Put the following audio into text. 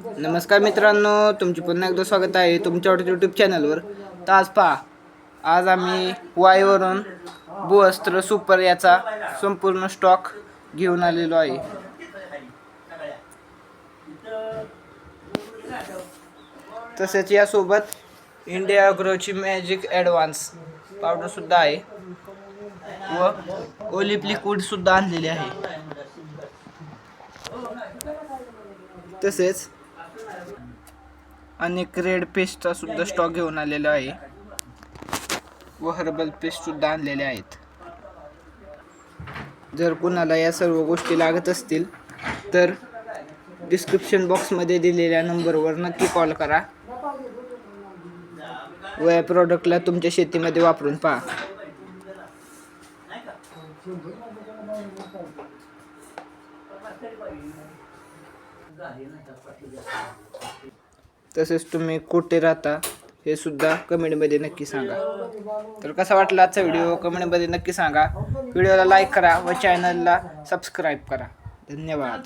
नमस्कार मित्रांनो तुमचे पुन्हा एकदा स्वागत आहे तुमच्या यूट्यूब चॅनलवर तर आज पहा आज आम्ही वाईवरून भूअस्त्र सुपर याचा संपूर्ण स्टॉक घेऊन आलेलो आहे. तसेच यासोबत इंडिया अग्रोची मॅजिक ॲडव्हान्स पावडरसुद्धा आहे. व ओलिप लिक्विडसुद्धा आणलेली आणलेले आहे. तसेच अनेक रेड पेस्टचा सुद्धा स्टॉक घेऊन आलेला आहे. व हर्बल पेस्ट सुद्धा आणलेले आहेत. जर कुणाला या सर्व गोष्टी लागत असतील तर डिस्क्रिप्शन बॉक्समध्ये दिलेल्या नंबरवर नक्की कॉल करा. व या प्रॉडक्टला तुमच्या शेतीमध्ये वापरून पहा. तसेच तुम्ही कुठे राहता हे सुद्धा कमेंटमध्ये नक्की सांगा. तर कसा वाटला आजचा व्हिडिओ कमेंटमध्ये नक्की सांगा. व्हिडिओला लाईक करा व चॅनलला सबस्क्राईब करा. धन्यवाद.